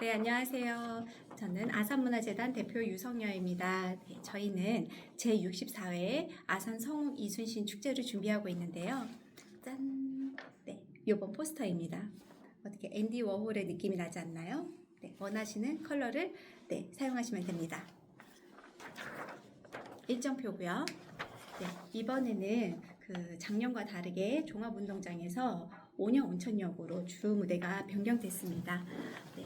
네, 안녕하세요. 저는 아산문화재단 대표 유성여입니다. 네, 저희는 제64회 아산 성욱 이순신 축제를 준비하고 있는데요. 짠! 네, 요번 포스터입니다. 어떻게 앤디 워홀의 느낌이 나지 않나요? 네, 원하시는 컬러를 네, 사용하시면 됩니다. 일정표고요. 네, 이번에는 그 작년과 다르게 종합운동장에서 온영 온천역으로 주 무대가 변경됐습니다. 네,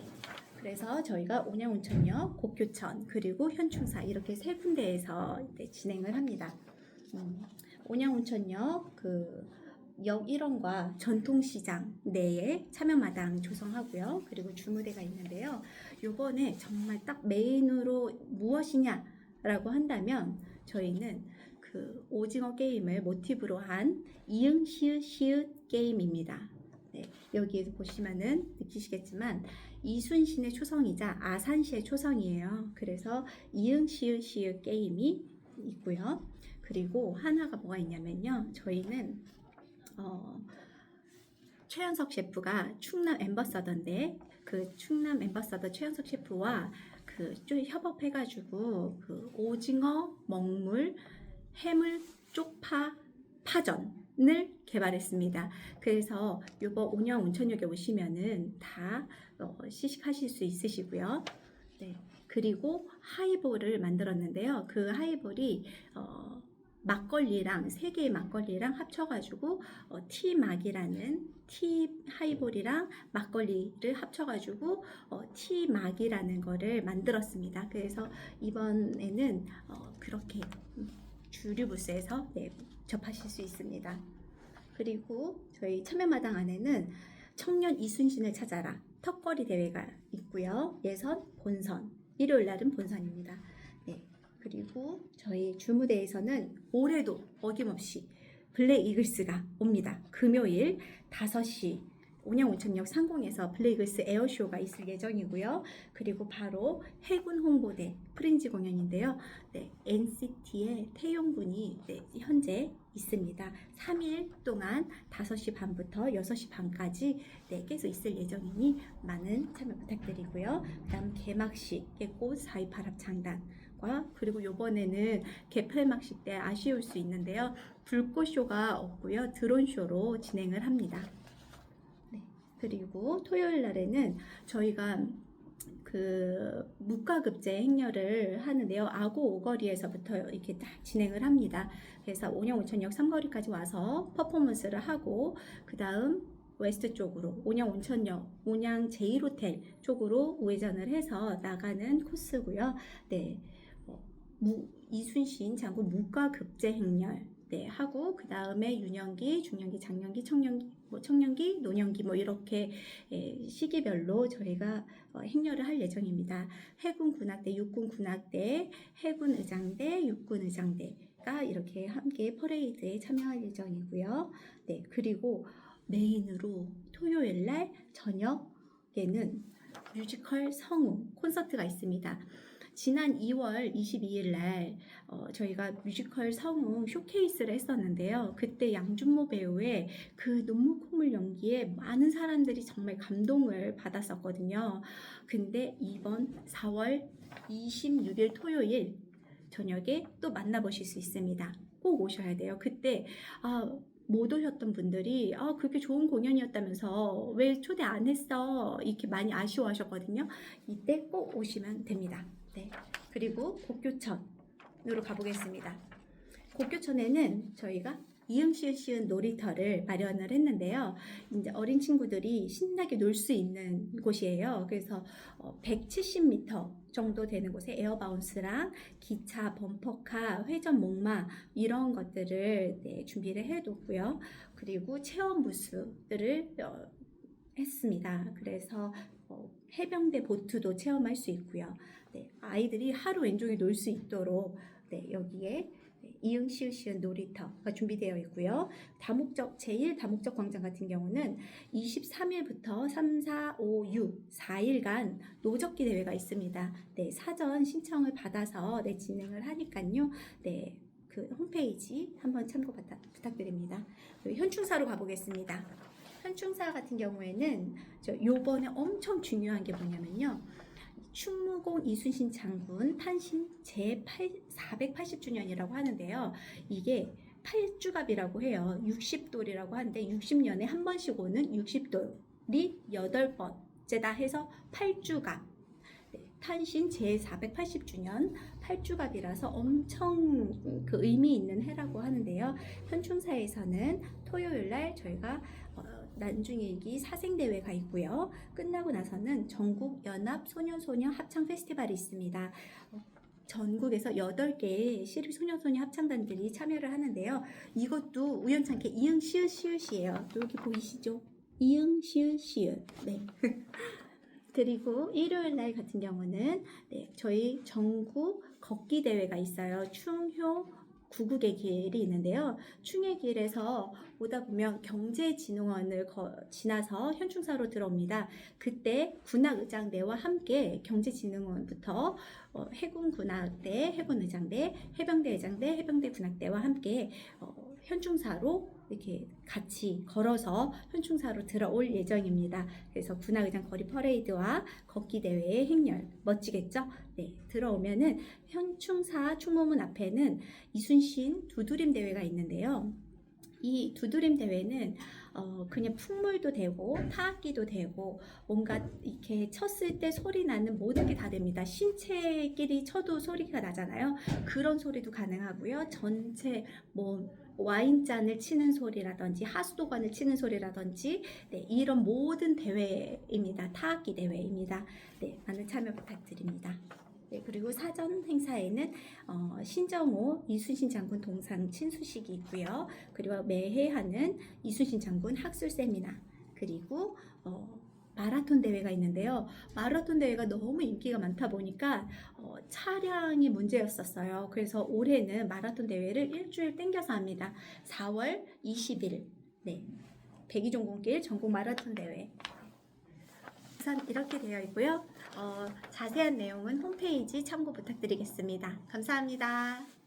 그래서 저희가 온양 온천역, 곡교천 그리고 현충사 이렇게 세 군데에서 진행을 합니다. 음, 온양 온천역 그 역 1원과 전통시장 내에 참여마당 조성하고요. 그리고 주무대가 있는데요. 요번에 정말 딱 메인으로 무엇이냐라고 한다면 저희는 그 오징어 게임을 모티브로 한 이응 시읒 시읒 게임입니다. 네, 여기에서 보시면은 느끼시겠지만 이순신의 초성이자 아산시의 초성이에요. 그래서 이응 시읒 시읒 게임이 있고요. 그리고 하나가 뭐가 있냐면요. 저희는 어, 최현석 셰프가 충남 엠버서더인데 그 충남 엠버서더 최현석 셰프와 그좀 협업해가지고 그 오징어 먹물 해물 쪽파 파전 을 개발했습니다. 그래서 요번 온영 온천역에 오시면은 다 어, 시식하실 수 있으시고요. 네. 그리고 하이볼을 만들었는데요. 그 하이볼이 어, 막걸리랑 세 개의 막걸리랑 합쳐가지고 어, 티막이라는 티 하이볼이랑 막걸리를 합쳐가지고 어, 티막이라는 거를 만들었습니다. 그래서 이번에는 어, 그렇게 주류 부스에서 네, 접하실 수 있습니다. 그리고 저희 참여마당 안에는 청년 이순신을 찾아라 턱걸이 대회가 있고요. 예선, 본선, 일요일 날은 본선입니다. 네. 그리고 저희 주무대에서는 올해도 어김없이 블랙 이글스가 옵니다. 금요일 5시 온양 온천역 상공에서 블랙 이글스 에어쇼가 있을 예정이고요. 그리고 바로 해군 홍보대 프린지 공연인데요. 네, NCT의 태용군이 네, 현재 있습니다. 3일 동안 5시 반부터 6시 반까지 네, 계속 있을 예정이니 많은 참여 부탁드리고요. 그 다음 개막식의 꽃428 합창단과 그리고 요번에는 개폐막식 때 아쉬울 수 있는데요. 불꽃쇼가 없고요. 드론쇼로 진행을 합니다. 네. 그리고 토요일 날에는 저희가 그 묵가급제 행렬을 하는데요. 아고 오거리에서부터 이렇게 다 진행을 합니다. 그래서 온영 온천역 삼거리까지 와서 퍼포먼스를 하고 그 다음 웨스트 쪽으로 온양 온천역, 온양 제일호텔 쪽으로 우회전을 해서 나가는 코스고요. 네, 어, 무, 이순신 장군 묵가급제 행렬 네, 하고 그 다음에 유년기, 중년기, 장년기, 청년기, 뭐 청년기, 노년기 뭐 이렇게 예, 시기별로 저희가 어, 행렬을 할 예정입니다. 해군 군악대, 육군 군악대, 해군 의장대, 육군 의장대가 이렇게 함께 퍼레이드에 참여할 예정이고요. 네, 그리고 메인으로 토요일 날 저녁에는 뮤지컬 성우 콘서트가 있습니다. 지난 2월 22일 날 어, 저희가 뮤지컬 성우 쇼케이스를 했었는데요. 그때 양준모 배우의 그 눈물 콧물 연기에 많은 사람들이 정말 감동을 받았었거든요. 근데 이번 4월 26일 토요일 저녁에 또 만나보실 수 있습니다. 꼭 오셔야 돼요. 그때 아, 못 오셨던 분들이 아 그렇게 좋은 공연이었다면서 왜 초대 안 했어 이렇게 많이 아쉬워하셨거든요. 이때 꼭 오시면 됩니다. 네. 그리고 곡교천으로 가보겠습니다. 곡교천에는 저희가 이응시읒시은 놀이터를 마련을 했는데요. 이제 어린 친구들이 신나게 놀 수 있는 곳이에요. 그래서 170m 정도 되는 곳에 에어바운스랑 기차, 범퍼카, 회전 목마 이런 것들을 네, 준비를 해뒀고요. 그리고 체험 부스들을 어, 했습니다. 그래서 어, 해병대 보트도 체험할 수 있고요. 네, 아이들이 하루 왼종일 놀 수 있도록 네, 여기에 네, 이응시읒시은 놀이터가 준비되어 있고요. 다목적 제1 다목적 광장 같은 경우는 23일부터 3, 4, 5, 6 4일간 노적기 대회가 있습니다. 네, 사전 신청을 받아서 네, 진행을 하니까요. 네, 그 홈페이지 한번 참고 부탁- 부탁드립니다. 현충사로 가보겠습니다. 현충사 같은 경우에는 저 요번에 엄청 중요한 게 뭐냐면요. 충무공 이순신 장군 탄신 제 480주년이라고 하는데요. 이게 팔주갑이라고 해요. 60돌이라고 하는데 60년에 한 번씩 오는 60돌이 8번째다 해서 팔주갑. 네, 탄신 제 480주년 팔주갑이라서 엄청 그 의미 있는 해라고 하는데요. 현충사에서는 토요일 날 저희가 어, 난중일기 사생대회가 있고요. 끝나고 나서는 전국 연합 소년소녀 합창 페스티벌이 있습니다. 어, 전국에서 8개의 시립 소년소녀 합창단들이 참여를 하는데요. 이것도 우연찮게 이응 시읒 시읒이에요. 여기 보이시죠? 이응 시읒 시읒. 네. 그리고 일요일 날 같은 경우는 네, 저희 전국 걷기 대회가 있어요. 충효 구국의 길이 있는데요. 충의 길에서 오다 보면 경제진흥원을 거- 지나서 현충사로 들어옵니다. 그때 군악의장대와 함께 경제진흥원부터 어, 해군군악대, 해군의장대, 해병대 의장대, 해병대 군악대와 함께 어, 현충사로 이렇게 같이 걸어서 현충사로 들어올 예정입니다. 그래서 군악의장 거리 퍼레이드와 걷기 대회의 행렬 멋지겠죠? 네, 들어오면은 현충사 충무문 앞에는 이순신 두드림 대회가 있는데요. 이 두드림 대회는 어, 그냥 풍물도 되고 타악기도 되고 뭔가 이렇게 쳤을 때 소리 나는 모든 게 다 됩니다. 신체끼리 쳐도 소리가 나잖아요. 그런 소리도 가능하고요. 전체 뭐 와인잔을 치는 소리라든지 하수도관을 치는 소리라든지 네, 이런 모든 대회입니다. 타악기 대회입니다. 네, 많은 참여 부탁드립니다. 네, 그리고 사전 행사에는 어, 신정호 이순신 장군 동상 친수식이 있고요. 그리고 매해 하는 이순신 장군 학술 세미나 그리고 어, 마라톤 대회가 있는데요. 마라톤 대회가 너무 인기가 많다 보니까 어, 차량이 문제였었어요. 그래서 올해는 마라톤 대회를 일주일 땡겨서 합니다. 4월 20일 네 백이종군길 전국 마라톤 대회 우선 이렇게 되어 있고요. 어, 자세한 내용은 홈페이지 참고 부탁드리겠습니다. 감사합니다.